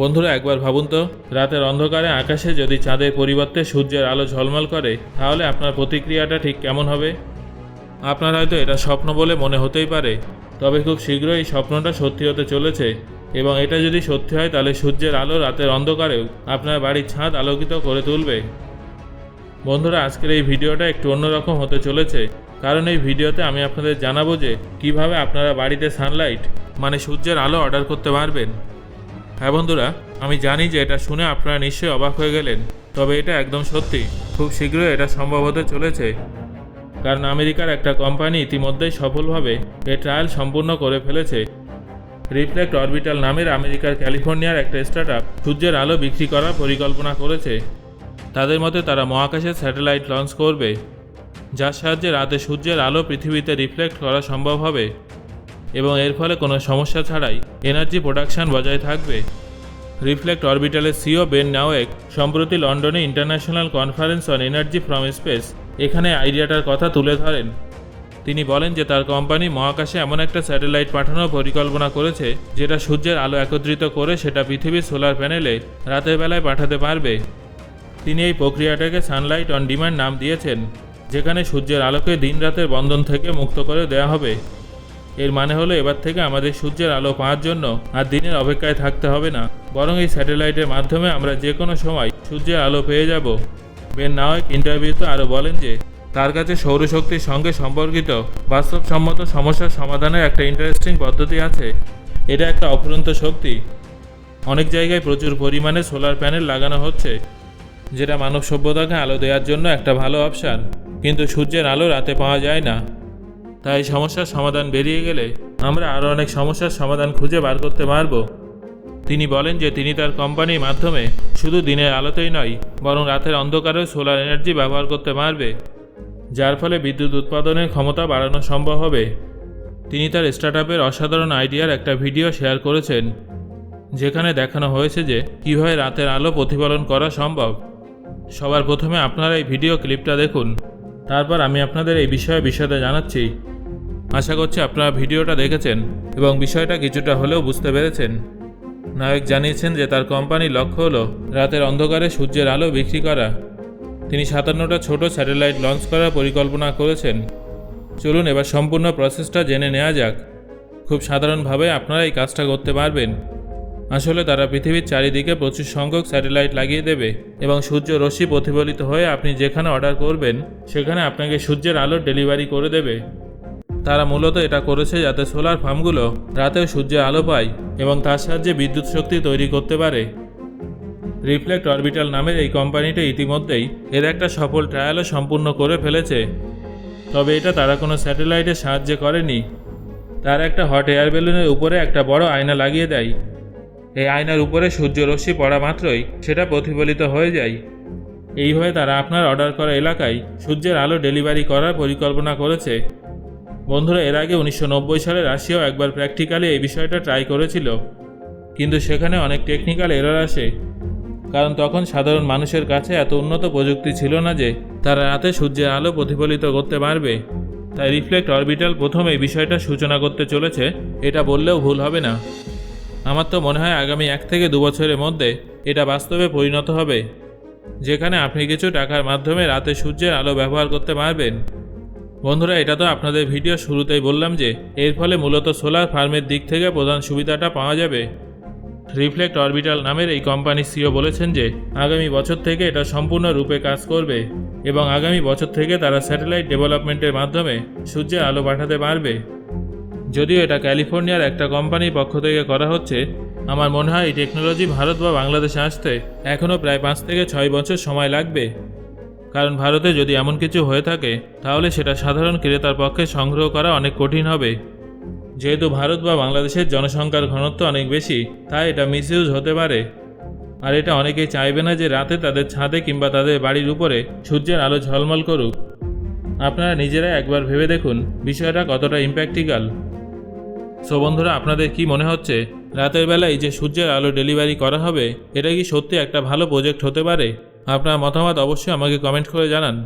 বন্ধুরা একবার ভাবুন তো, রাতের অন্ধকারে আকাশে যদি চাঁদের পরিবর্তে সূর্যের আলো ঝলমল করে, তাহলে আপনার প্রতিক্রিয়াটা ঠিক কেমন হবে? আপনার হয়তো এটা স্বপ্ন বলে মনে হতেই পারে, তবে খুব শীঘ্রই স্বপ্নটা সত্যি হতে চলেছে, এবং এটা যদি সত্যি হয়, তাহলে সূর্যের আলো রাতের অন্ধকারেও আপনার বাড়ির ছাদ আলোকিত করে তুলবে। বন্ধুরা, আজকের এই ভিডিওটা একটু অন্যরকম হতে চলেছে, কারণ এই ভিডিওতে আমি আপনাদের জানাব যে, কীভাবে আপনারা বাড়িতে সানলাইট মানে সূর্যের আলো অর্ডার করতে পারবেন। হ্যাঁ বন্ধুরা, আমি জানি যে এটা শুনে আপনারা নিশ্চয়ই অবাক হয়ে গেলেন, তবে এটা একদম সত্যি। খুব শীঘ্রই এটা সম্ভব হতে চলেছে। কারণ আমেরিকার একটা কোম্পানি ইতিমধ্যেই সফলভাবে এর ট্রায়াল সম্পূর্ণ করে ফেলেছে। রিফ্লেক্ট অরবিটাল নামের আমেরিকার ক্যালিফোর্নিয়ার একটা স্টার্টআপ সূর্যের আলো বিক্রি করার পরিকল্পনা করেছে। তাদের মতে তারা মহাকাশে স্যাটেলাইট লঞ্চ করবে, যার সাহায্যে রাতে সূর্যের আলো পৃথিবীতে রিফ্লেক্ট করা সম্ভব হবে। এবং এর ফলে কোনো সমস্যা ছাড়াই এনার্জি প্রোডাকশন বজায় থাকবে। রিফ্লেক্ট অরবিটালের সিও বেন নাওয়েক, সম্প্রতি লন্ডনে international conference on energy from space, এখানে আইডিয়াটার কথা তুলে ধরেন। তিনি বলেন যে তার কোম্পানি মহাকাশে এমন একটা স্যাটেলাইট পাঠানোর পরিকল্পনা করেছে, যেটা সূর্যের আলো একত্রিত করে সেটা পৃথিবীর সোলার প্যানেলে রাতের বেলায় পাঠাতে পারবে। তিনি এই প্রক্রিয়াটাকে সানলাইট অন ডিমান্ড নাম দিয়েছেন, যেখানে সূর্যের আলোকে দিন রাতের বন্ধন থেকে মুক্ত করে দেওয়া হবে। এর মানে হলো এবার থেকে আমাদের সূর্যের আলো পাওয়ার জন্য আর দিনের অপেক্ষায় থাকতে হবে না। বরং এই স্যাটেলাইটের মাধ্যমে আমরা যে কোনো সময় সূর্যের আলো পেয়ে যাব। বেন নাওয়েক ইন্টারভিউতে আরও বলেন যে, তার কাছে সৌরশক্তির সঙ্গে সম্পর্কিত বাস্তবসম্মত সমস্যার সমাধানের একটা ইন্টারেস্টিং পদ্ধতি আছে। এটা একটা অফুরন্ত শক্তি। অনেক জায়গায় প্রচুর পরিমাণে সোলার প্যানেল লাগানো হচ্ছে, যেটা মানব সভ্যতাকে আলো দেওয়ার জন্য একটা ভালো অপশান কিন্তু সূর্যের আলো রাতে পাওয়া যায় না। তাই সমস্যার সমাধান বেরিয়ে গেলে আমরা আরও অনেক সমস্যার সমাধান খুঁজে বার করতে পারব। তিনি বলেন যে তিনি তার কোম্পানির মাধ্যমে শুধু দিনের আলোতেই নয়, বরং রাতের অন্ধকারেও সোলার এনার্জি ব্যবহার করতে পারবে, যার ফলে বিদ্যুৎ উৎপাদনের ক্ষমতা বাড়ানো সম্ভব হবে। তিনি তার স্টার্টআপের অসাধারণ আইডিয়ার একটা ভিডিও শেয়ার করেছেন, যেখানে দেখানো হয়েছে যে কীভাবে রাতের আলো প্রতিফলন করা সম্ভব। সবার প্রথমে আপনারা এই ভিডিও ক্লিপটা দেখুন, তারপর আমি আপনাদের এই বিষয়ে বিশদে জানাচ্ছি। আশা করছি আপনারা ভিডিওটা দেখেছেন এবং বিষয়টা কিছুটা হলেও বুঝতে পেরেছেন। নায়ক জানিয়েছেন যে তার কোম্পানির লক্ষ্য হলো রাতের অন্ধকারে সূর্যের আলো বিক্রি করা। তিনি সাতান্নটা ছোট স্যাটেলাইট লঞ্চ করার পরিকল্পনা করেছেন। চলুন এবার সম্পূর্ণ প্রসেসটা জেনে নেওয়া যাক। খুব সাধারণভাবে আপনারা এই কাজটা করতে পারবেন। আসলে তারা পৃথিবীর চারিদিকে প্রচুর সংখ্যক স্যাটেলাইট লাগিয়ে দেবে এবং সূর্য রশ্মি প্রতিফলিত হয়ে আপনি যেখানে অর্ডার করবেন, সেখানে আপনাকে সূর্যের আলো ডেলিভারি করে দেবে। তারা মূলত এটা করেছে যাতে সোলার ফার্মগুলো রাতেও সূর্যের আলো পায় এবং তার সাহায্যে বিদ্যুৎ শক্তি তৈরি করতে পারে। রিফ্লেক্ট অরবিটাল নামের এই কোম্পানিটা ইতিমধ্যেই এর একটা সফল ট্রায়ালও সম্পূর্ণ করে ফেলেছে। তবে এটা তারা কোনো স্যাটেলাইটের সাহায্যে করেনি। তারা একটা হট এয়ার বেলুনের উপরে একটা বড় আয়না লাগিয়ে দেয়। এই আয়নার উপরে সূর্যরশ্মি পড়া মাত্রই সেটা প্রতিফলিত হয়ে যায়। এইভাবে তারা আপনার অর্ডার করা এলাকায় সূর্যের আলো ডেলিভারি করার পরিকল্পনা করেছে। বন্ধুরা, এর আগে উনিশশো নব্বই সালে রাশিয়াও একবার প্র্যাকটিক্যালি এই বিষয়টা ট্রাই করেছিল। কিন্তু সেখানে অনেক টেকনিক্যাল এরর আসে। কারণ তখন সাধারণ মানুষের কাছে এত উন্নত প্রযুক্তি ছিল না যে তারা রাতে সূর্যের আলো প্রতিফলিত করতে পারবে। তাই রিফ্লেক্ট অরবিটাল প্রথম এই বিষয়টা সূচনা করতে চলেছে, এটা বললেও ভুল হবে না। আমার তো মনে হয় আগামী এক থেকে দু বছরের মধ্যে এটা বাস্তবে পরিণত হবে। যেখানে আপনি কিছু টাকার মাধ্যমে রাতে সূর্যের আলো ব্যবহার করতে পারবেন। বন্ধুরা, এটা তো আপনাদের ভিডিও শুরুতেই বললাম যে, এর ফলে মূলত সোলার ফার্মের দিক থেকে প্রধান সুবিধাটা পাওয়া যাবে। রিফ্লেক্ট অরবিটাল নামের এই কোম্পানির সিও বলেছেন যে, আগামী বছর থেকে এটা সম্পূর্ণরূপে কাজ করবে এবং আগামী বছর থেকে তারা স্যাটেলাইট ডেভেলপমেন্টের মাধ্যমে সূর্যের আলো পাঠাতে পারবে। যদিও এটা ক্যালিফোর্নিয়ার একটা কোম্পানির পক্ষ থেকে করা হচ্ছে, আমার মনে হয় এই টেকনোলজি ভারত বা বাংলাদেশে আসতে এখনও প্রায় পাঁচ থেকে ছয় বছর সময় লাগবে। কারণ ভারতে যদি এমন কিছু হয়ে থাকে, তাহলে সেটা সাধারণ ক্রেতার পক্ষে সংগ্রহ করা অনেক কঠিন হবে। যেহেতু ভারত বা বাংলাদেশের জনসংখ্যার ঘনত্ব অনেক বেশি, তাই এটা মিসইউজ হতে পারে। আর এটা অনেকেই চাইবে না যে রাতে তাদের ছাদে কিংবা তাদের বাড়ির উপরে সূর্যের আলো ঝলমল করুক। আপনারা নিজেরা একবার ভেবে দেখুন, বিষয়টা কতটা ইম্প্র্যাকটিক্যাল সো বন্ধুরা, আপনাদের কি মনে হচ্ছে? রাতের বেলায় যে সূর্যের আলো ডেলিভারি করা হবে, এটা কি সত্যি একটা ভালো প্রজেক্ট হতে পারে? আপনার মতামত অবশ্যই আমাকে কমেন্ট করে জানান।